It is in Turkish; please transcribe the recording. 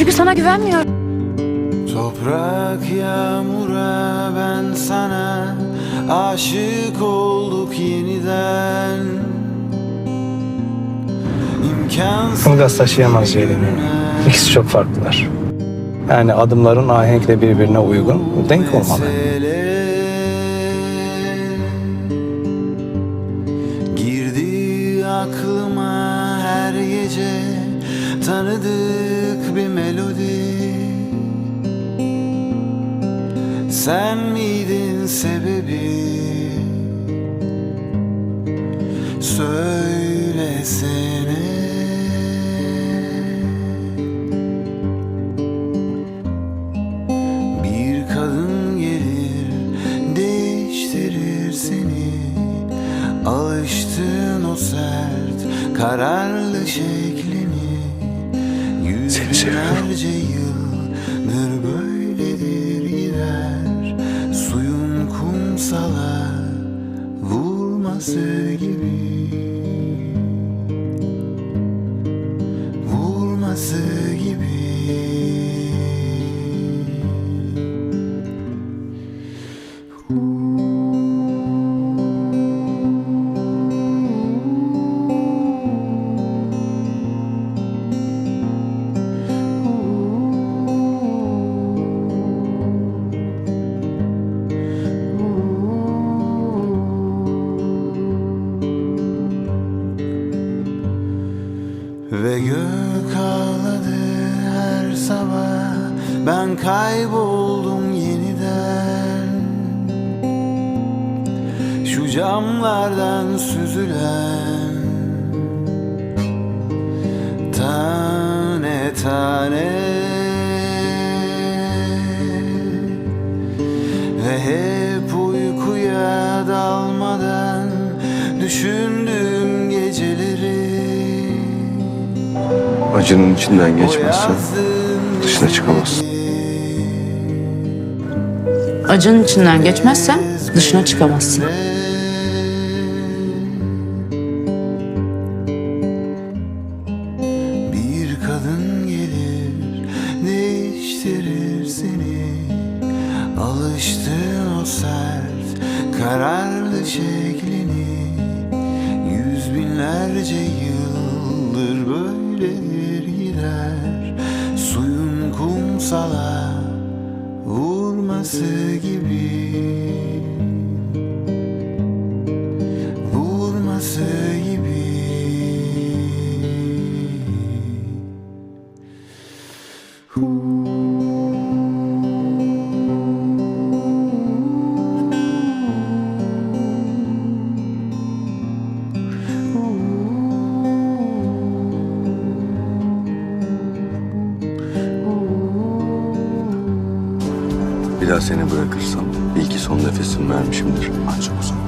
Çünkü sana güvenmiyorum. Toprak yağmura ben sana aşık olduk yeniden İmkansız Ilgaz taşıyamaz Ceylin'i. İkisi çok farklılar. Yani adımların ahenkle birbirine uygun, denk olmalı. Girdi aklıma her gece Tanıdık bir melodi. Sen miydin sebebi? Söylesene. Bir kadın gelir değiştirir seni. Alıştığın o sert kararlı Yüz Seni seviyorum. binlerce yıldır böyledir gider Suyun kumsala vurması gibi gök ağladı her sabah. Ben kayboldum yeniden. Şu camlardan süzülen Tane tane. Ve hep uykuya dalmadan Düşündüğüm Acının içinden geçmezsen dışına çıkamazsın. Acının içinden geçmezsen dışına çıkamazsın. Bir kadın gelir değiştirir seni Alıştığın o sert kararlı şeklini Yüz binlerce yıldır böyledir gider Suyun kumsala vurması gibi. Vurması gibi Bir daha seni bırakırsam iyi ki son nefesimi vermişimdir. Ancak o zaman.